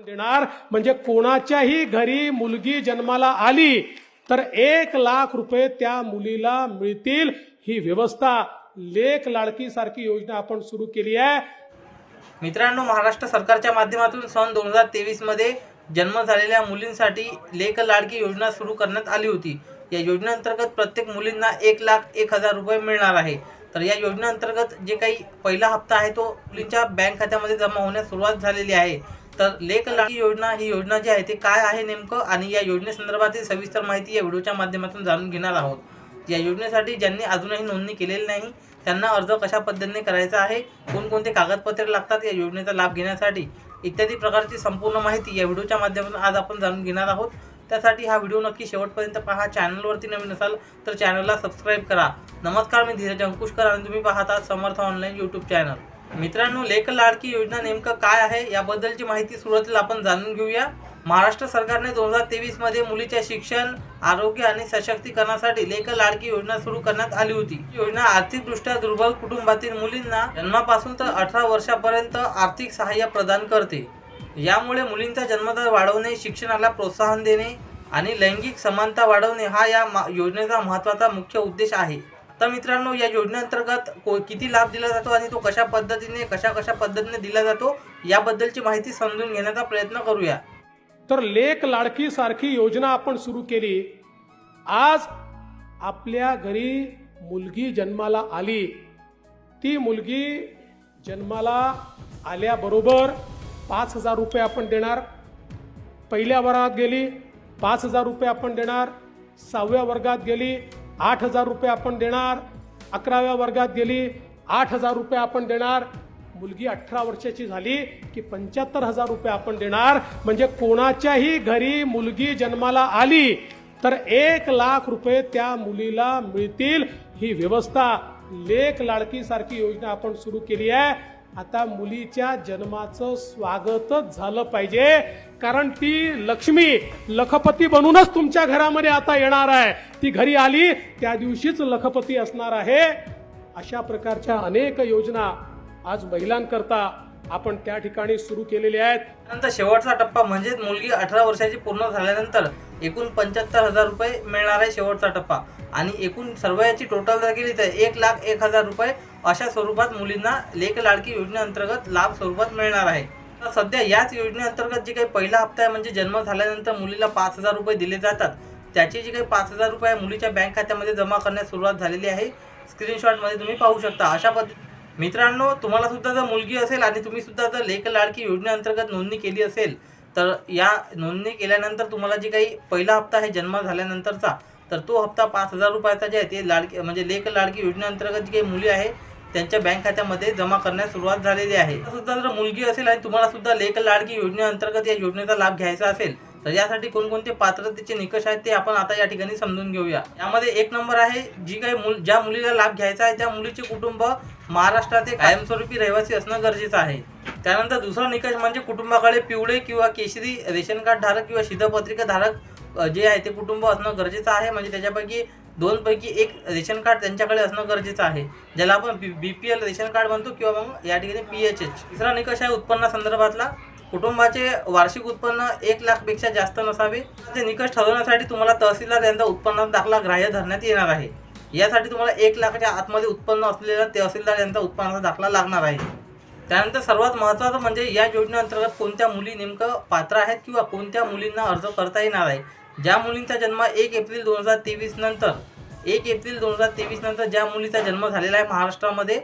आपण देणार. म्हणजे कोणाच्याही घरी मुलगी जन्माला आली तर एक लाख रुपये त्या मुलीला मिळतील. ही व्यवस्था लेख लाडकी सारखी योजना आपण सुरू केली आहे. मित्रांनो महाराष्ट्र सरकारच्या माध्यमातून सन दोन हजार तेवीसमध्ये जन्म झालेल्या मुलींसाठी लेख लाडकी योजना सुरू करण्यात आली होती. या योजनेअंतर्गत प्रत्येक मुलींना एक लाख एक हजार रुपये मिळणार आहे. तर या योजनेअंतर्गत जे काही पहिला हप्ता आहे तो मुलींच्या बँक खात्यामध्ये जमा होण्यास सुरुवात झालेली आहे. तर लेख लाडकी योजना ही योजना जी आहे ते काय आहे नेमकं? आणि या योजनेसंदर्भातील सविस्तर माहिती या व्हिडिओच्या माध्यमातून जाणून घेणार आहोत. या योजनेसाठी ज्यांनी अजूनही नोंदणी केलेली नाही त्यांना अर्ज कशा पद्धतीने करायचा आहे कोणकोणते कागदपत्रे लागतात या योजनेचा लाभ घेण्यासाठी इत्यादी प्रकारची संपूर्ण माहिती या व्हिडिओच्या माध्यमातून आज आपण जाणून घेणार आहोत. त्यासाठी हा व्हिडिओ नक्की शेवटपर्यंत पहा. चॅनलवरती नवीन असाल तर चॅनलला सबस्क्राईब करा. नमस्कार मी धीरज अंकुशकर आणि तुम्ही पाहता समर्थ ऑनलाईन यूट्यूब चॅनल. मित्रांनो लेख लाडकी योजना नेमकं काय आहे? याबद्दलची माहिती सुरुवातीला आपण जाणून घेऊया. महाराष्ट्र सरकारने दोन हजार तेवीसमध्ये मुलीच्या शिक्षण आरोग्य आणि सशक्तीकरणासाठी लेख लाडकी योजना सुरू करण्यात आली होती. योजना आर्थिकदृष्ट्या दुर्बल कुटुंबातील मुलींना जन्मापासून तर अठरा वर्षापर्यंत आर्थिक सहाय्य प्रदान करते. यामुळे मुलींचा जन्मदर वाढवणे शिक्षणाला प्रोत्साहन देणे आणि लैंगिक समानता वाढवणे हा या मा- योजनेचा महत्त्वाचा मुख्य उद्देश आहे. तर मित्रांनो या योजनेअंतर्गत को- किती लाभ दिला जातो आणि तो कशा पद्धतीने कशा कशा पद्धतीने दिला जातो याबद्दलची माहिती समजून घेण्याचा प्रयत्न करूया. तर लेख लाडकी सारखी योजना आपण सुरू केली. आज आपल्या घरी मुलगी जन्माला आली. ती मुलगी जन्माला आल्याबरोबर पाच हजार रुपये आपण देणार. पहिल्या वर्गात गेली पाच हजार रुपये आपण देणार. सहाव्या वर्गात गेली आठ हजार रुपये आपण देणार. अकराव्या वर्गात गेली आठ हजार रुपये आपण देणार. मुलगी अठरा वर्षाची झाली की पंच्याहत्तर हजार रुपये आपण देणार. म्हणजे कोणाच्याही घरी मुलगी जन्माला आली तर एक लाख रुपये त्या मुलीला मिळतील. ही व्यवस्था लेख लाडकी सारखी योजना आपण सुरू केली आहे. आता मुलीच्या जन्माचं स्वागतच झालं पाहिजे. कारण ती लक्ष्मी लखपती बनूनच तुमच्या घरामध्ये आता येणार आहे. ती घरी आली त्या दिवशीच लखपती असणार आहे. अशा प्रकारच्या अनेक योजना आज महिलांकरता आपण त्या ठिकाणी सुरू केलेल्या आहेत. नंतर शेवटचा टप्पा म्हणजेच मुलगी अठरा वर्षाची पूर्ण झाल्यानंतर एकूण पंच्याहत्तर हजार रुपये मिळणार आहे शेवटचा टप्पा. आणि एकूण सर्व याची टोटल जर केली तर एक लाख एक हजार रुपये अशा स्वरूपात मुलींना लेख लाडकी योजनेअंतर्गत लाभ स्वरूपात मिळणार आहे. तर सध्या याच योजनेअंतर्गत जे काही पहिला हप्ता आहे म्हणजे जन्म झाल्यानंतर मुलीला पाच हजार रुपये दिले जातात. त्याचे जे काही पाच हजार रुपये मुलीच्या बँक खात्यामध्ये जमा करण्यास सुरुवात झालेली आहे. स्क्रीनशॉटमध्ये तुम्ही पाहू शकता. अशा पद्धती मित्रांनो तुम्हाला सुद्धा जर मुलगी असेल आणि तुम्ही सुद्धा जर लेख लाडकी योजनेअंतर्गत नोंदणी केली असेल तर या नोंदणी केल्यानंतर तुम्हाला जे काही पहिला हप्ता आहे जन्म झाल्यानंतरचा तर तो हप्ता पाच हजार रुपयाचा जे आहे ते लाडकी म्हणजे लेख लाडकी योजनेअंतर्गत जी काही मुली आहे त्यांच्या बँक खात्यामध्ये जमा करण्यास सुरुवात झालेली आहे. सुद्धा जर मुलगी असेल आणि तुम्हाला सुद्धा लेख लाडकी योजनेअंतर्गत या योजनेचा लाभ घ्यायचा असेल तर यासाठी कोणकोणते पात्रतेचे निकष आहेत ते आपण आता या ठिकाणी समजून घेऊया. यामध्ये एक नंबर आहे जी काही मुल ज्या मुलीला लाभ घ्यायचा आहे त्या मुलीचे कुटुंब महाराष्ट्राचे कायमस्वरूपी रहिवासी असणं गरजेचं आहे. त्यानंतर दुसरा निकष म्हणजे कुटुंबाकडे पिवळे किंवा केशरी रेशन कार्ड धारक किंवा शिधपत्रिका धारक जे आहे ते कुटुंब असणं गरजेचं आहे. म्हणजे त्याच्यापैकी दोनपैकी एक रेशन कार्ड त्यांच्याकडे असणं गरजेचं आहे. ज्याला आपण B P L ration card म्हणतो किंवा मग या ठिकाणी पी एच एच तिसरा निकष आहे उत्पन्नासंदर्भातला कुटुंबाचे वार्षिक उत्पन्न एक लाखपेक्षा जास्त नसावे. ते निकष ठरवण्यासाठी तुम्हाला तहसीलदार यांचा उत्पन्न दाखला ग्राह्य धरण्यात येणार आहे. यासाठी तुम्हाला एक लाखाच्या आतमध्ये उत्पन्न असलेला तहसीलदार यांचा उत्पन्नाचा दाखला लागणार आहे. त्यानंतर सर्वात महत्त्वाचं म्हणजे या योजनेअंतर्गत कोणत्या मुली नेमकं पात्र आहेत किंवा कोणत्या मुलींना अर्ज करता येणार आहे? ज्या मुलींचा जन्म एक एप्रिल दोन हजार तेवीस नंतर एक एप्रिल दोन हजार तेवीस नंतर ज्या मुलीचा जन्म झालेला आहे महाराष्ट्रामध्ये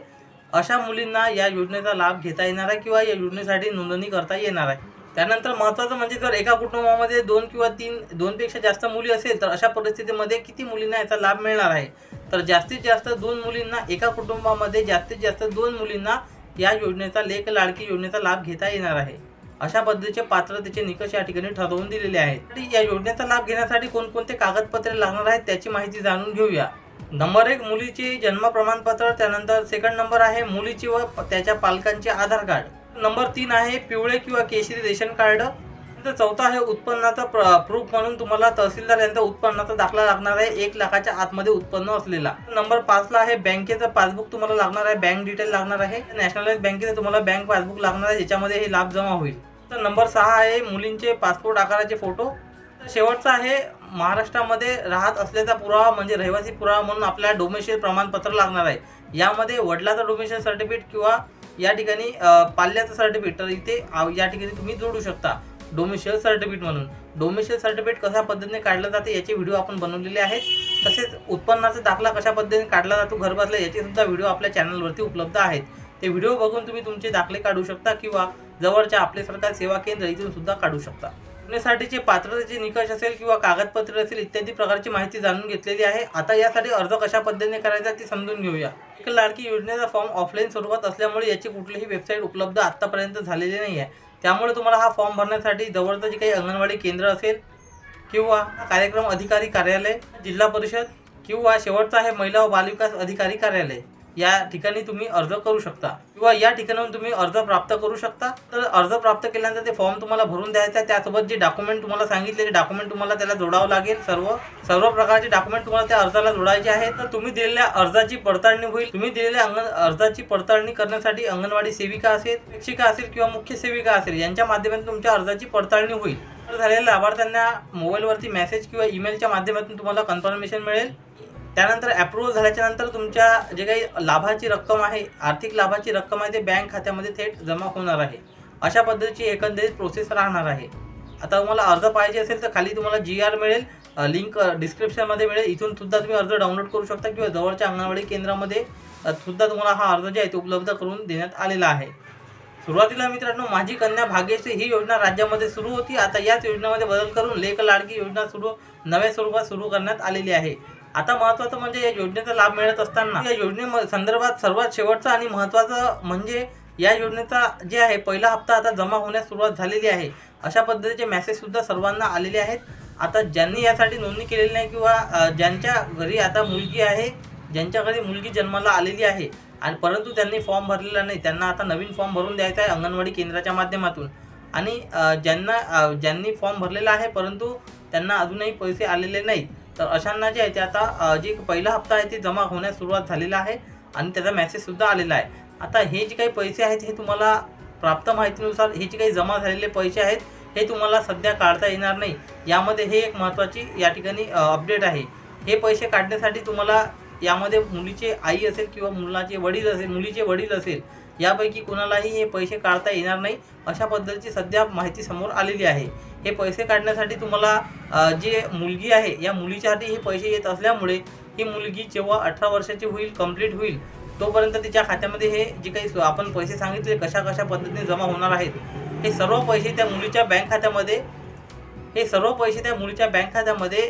अशा मुलींना या योजनेचा लाभ घेता येणार आहे किंवा या योजनेसाठी नोंदणी करता येणार आहे. त्यानंतर महत्त्वाचं म्हणजे जर एका कुटुंबामध्ये दोन किंवा तीन दोनपेक्षा जास्त मुली असेल तर अशा परिस्थितीमध्ये किती मुलींना याचा लाभ मिळणार आहे? तर जास्तीत जास्त दोन मुलींना एका कुटुंबामध्ये जास्तीत जास्त दोन मुलींना या योजनेचा लेख लाडकी योजनेचा लाभ घेता येणार आहे. अशा पद्धतीचे पात्रतेचे निकष या ठिकाणी ठरवून दिलेले आहेत. या योजनेचा लाभ घेण्यासाठी कोणकोणते कागदपत्रे लागणार आहेत त्याची माहिती जाणून घेऊया. नंबर एक मुलीचे जन्म प्रमाणपत्र त्यानंतर सेकंड नंबर आहे मुलीची व त्याच्या पालकांचे आधार कार्ड. नंबर तीन आहे पिवळे किंवा केशरी रेशन कार्ड. तर चौथा आहे उत्पन्नाचा प्रूफ म्हणून तुम्हाला तहसीलदार यांचा उत्पन्नाचा दाखला लागणार आहे. एक लाखाच्या आतमध्ये उत्पन्न असलेला. नंबर पाचला आहे बँकेचं पासबुक तुम्हाला लागणार आहे. बँक डिटेल लागणार आहे. नॅशनलाइज बँकेचं तुम्हाला बँक पासबुक लागणार आहे. ज्याच्यामध्ये हे लाभ जमा होईल. तर नंबर सहा आहे मुलींचे पासपोर्ट आकाराचे फोटो. तर शेवटचा आहे महाराष्ट्रामध्ये राहत असल्याचा पुरावा म्हणजे रहिवासी पुरावा म्हणून आपल्याला डोमेशियल प्रमाणपत्र लागणार आहे. यामध्ये वडिलाचं डोमेशियल सर्टिफिकेट किंवा या ठिकाणी पाल्याचं सर्टिफिकेट तर इथे आ- या ठिकाणी तुम्ही जोडू शकता. डोमेशियल सर्टिफिकेट म्हणून. डोमेशियल सर्टिफिकेट कशा पद्धतीने काढलं जाते याचे व्हिडिओ आपण बनवलेले आहेत. तसेच उत्पन्नाचा दाखला कशा पद्धतीने काढला जातो घर बसल्या याचे सुद्धा व्हिडिओ आपल्या चॅनलवरती उपलब्ध आहेत. ते व्हिडिओ बघून तुम्ही तुमचे दाखले काढू शकता किंवा जवळच्या आपले सरकार सेवा केंद्र इथून सुद्धा काढू शकता. योजनेसाठीचे पात्रतेचे निकष असेल किंवा कागदपत्रे असेल इत्यादी प्रकारची माहिती जाणून घेतलेली आहे. आता यासाठी अर्ज कशा पद्धतीने करायचा ती समजून घेऊया. एक लाडकी योजनेचा फॉर्म ऑफलाईन स्वरूपात असल्यामुळे याची कुठलीही वेबसाईट उपलब्ध आत्तापर्यंत झालेली नाही आहे त्यामुळे तुम्हाला हा फॉर्म भरण्यासाठी जवळचं जे काही अंगणवाडी केंद्र असेल किंवा कार्यक्रम अधिकारी कार्यालय जिल्हा परिषद किंवा शेवटचा आहे महिला व बालविकास अधिकारी कार्यालय. या ठिकाणी तुम्ही अर्ज करू शकता. किंवा या ठिकाणाहून तुम्ही अर्ज प्राप्त करू शकता. तर अर्ज प्राप्त केल्यानंतर ते फॉर्म तुम्हाला भरून द्यायचा आहे. त्यासोबत जे डॉक्युमेंट तुम्हाला सांगितलेले डॉक्युमेंट तुम्हाला त्याला जोडावं लागेल. सर्व सर्व प्रकारचे डॉक्युमेंट तुम्हाला त्या अर्जाला जोडायचे आहेत. तर तुम्ही दिलेल्या अर्जाची पडताळणी होईल. तुम्ही दिलेल्या अंगण अर्जाची पडताळणी करण्यासाठी अंगणवाडी सेविका असेल शिक्षिका असेल किंवा मुख्य सेविका असेल यांच्या माध्यमातून तुमच्या अर्जाची पडताळणी होईल. तर झालेल्या लाभार्थ्यांना मोबाईलवरती मेसेज किंवा ईमेलच्या माध्यमातून तुम्हाला कन्फर्मेशन मिळेल. त्यानंतर अप्रूव्हल झाल्याच्यानंतर तुमच्या जे काही लाभाची रक्कम आहे आर्थिक लाभाची रक्कम आहे ते बँक खात्यामध्ये थेट जमा होणार आहे. अशा पद्धतीची एकंदरीत प्रोसेस राहणार आहे. आता तुम्हाला अर्ज पाहिजे असेल तर खाली तुम्हाला जी आर मिळेल. लिंक डिस्क्रिप्शनमध्ये मिळेल. इथून सुद्धा तुम्ही अर्ज डाउनलोड करू शकता किंवा जवळच्या अंगणवाडी केंद्रामध्ये सुद्धा तुम्हाला हा अर्ज जे आहे ते उपलब्ध करून देण्यात आलेला आहे. सुरुवातीला मित्रांनो माझी कन्या भाग्यश्री ही योजना राज्यामध्ये सुरू होती. आता याच योजनेमध्ये बदल करून लेख लाडकी योजना सुरू नव्या स्वरूपात सुरू करण्यात आलेली आहे. आता महत्त्वाचं म्हणजे या योजनेचा लाभ मिळत असताना या योजने संदर्भात सर्वात शेवटचं आणि महत्त्वाचं म्हणजे या योजनेचा जे आहे पहिला हप्ता आता जमा होण्यास सुरुवात झालेली आहे. अशा पद्धतीचे मेसेज सुद्धा सर्वांना आलेले आहेत. आता ज्यांनी यासाठी नोंदणी केलेली नाही किंवा ज्यांच्या घरी आता मुलगी आहे ज्यांच्या घरी मुलगी जन्माला आलेली आहे आणि परंतु त्यांनी फॉर्म भरलेला नाही त्यांना आता नवीन फॉर्म भरून द्यायचा आहे अंगणवाडी केंद्राच्या माध्यमातून. आणि ज्यांना ज्यांनी फॉर्म भरलेला आहे परंतु त्यांना अजूनही पैसे आलेले नाहीत. तर अशांना जे आहे ते आता जे पहिला हप्ता आहे ते जमा होण्यास सुरुवात झालेला आहे आणि त्याचा मेसेजसुद्धा आलेला आहे. आता हे जे काही पैसे आहेत हे तुम्हाला प्राप्त माहितीनुसार हे जे काही जमा झालेले पैसे आहेत हे तुम्हाला सध्या काढता येणार नाही. यामध्ये हे एक महत्त्वाची या ठिकाणी अपडेट आहे. हे पैसे काढण्यासाठी तुम्हाला यामध्ये मुलीचे आई असेल किंवा मुलाचे वडील असेल मुलीचे वडील असेल यापैकी कोणालाही हे पैसे काढता येणार नाही. अशा पद्धतीची सध्या माहिती समोर आलेली आहे. हे पैसे काढण्यासाठी तुम्हाला जे मुलगी आहे या मुलीच्यासाठी हे पैसे येत असल्यामुळे ही मुलगी जेव्हा अठरा वर्षाची होईल कंप्लीट होईल तोपर्यंत तिच्या खात्यामध्ये हे जे काही आपण पैसे सांगितले कशा कशा पद्धतीने जमा होणार आहेत हे सर्व पैसे त्या मुलीच्या बँक खात्यामध्ये हे सर्व पैसे त्या मुलीच्या बँक खात्यामध्ये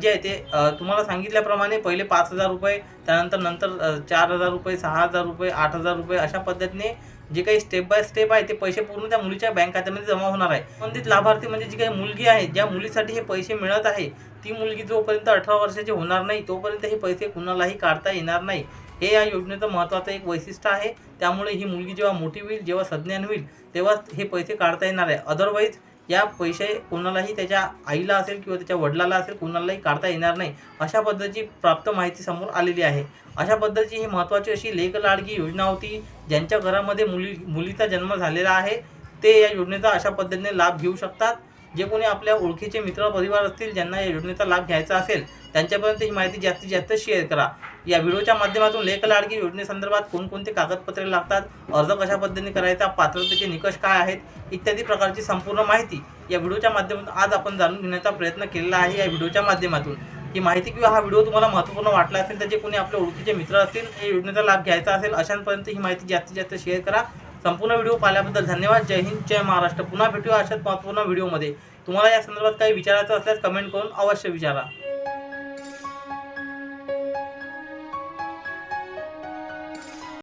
जे आहे ते तुम्हाला सांगितल्याप्रमाणे पहिले पाच हजार रुपये त्यानंतर नंतर चार हजार रुपये सहा हजार रुपये आठ हजार रुपये अशा पद्धतीने जे काही स्टेप बाय स्टेप आहे ते पैसे पूर्ण त्या मुलीच्या बँक खात्यामध्ये जमा होणार आहे. संबंधित लाभार्थी म्हणजे जी काही मुलगी आहे ज्या मुलीसाठी हे पैसे मिळत आहे ती मुलगी जोपर्यंत अठरा वर्षाची होणार नाही तोपर्यंत हे पैसे कुणालाही काढता येणार नाही. हे या योजनेचं महत्त्वाचं एक वैशिष्ट्य आहे. त्यामुळे ही मुलगी जेव्हा मोठी होईल जेव्हा संज्ञान होईल तेव्हा हे पैसे काढता येणार आहे. अदरवाईज या पैसे कोणालाही त्याच्या आईला असेल किंवा त्याच्या वडिलाला असेल कोणालाही काढता येणार नाही. अशा पद्धतीची प्राप्त माहिती समोर आलेली आहे. अशा पद्धतीची ही महत्त्वाची अशी लेख लाडकी योजना होती ज्यांच्या घरामध्ये मुली मुलीचा जन्म झालेला आहे. ते या योजनेचा अशा पद्धतीने लाभ घेऊ शकतात. जे कोणी आपल्या ओळखीचे मित्र परिवार असतील ज्यांना या योजनेचा लाभ घ्यायचा असेल त्यांच्यापर्यंत ही माहिती जास्तीत जास्त शेअर करा. या व्हिडिओच्या माध्यमातून लेख लाडकी योजनेसंदर्भात कोणकोणते कागदपत्रे लागतात अर्ज कशा पद्धतीने करायचा पात्रतेचे निकष काय आहेत इत्यादी प्रकारची संपूर्ण माहिती या व्हिडिओच्या माध्यमातून आज आपण जाणून घेण्याचा प्रयत्न केलेला आहे या व्हिडिओच्या माध्यमातून. ही माहिती किंवा हा व्हिडिओ तुम्हाला महत्त्वपूर्ण वाटला असेल तर जे कोणी आपल्या ओळखीचे मित्र असतील या योजनेचा लाभ घ्यायचा असेल अशांपर्यंत ही माहिती जास्तीत जास्त शेअर करा. संपूर्ण व्हिडिओ पाहिल्याबद्दल धन्यवाद. जय हिंद जय महाराष्ट्र. पुन्हा भेटूया अशाच महत्त्वपूर्ण व्हिडिओमध्ये. तुम्हाला या संदर्भात काही विचारायचं असल्यास कमेंट करून अवश्य विचारा.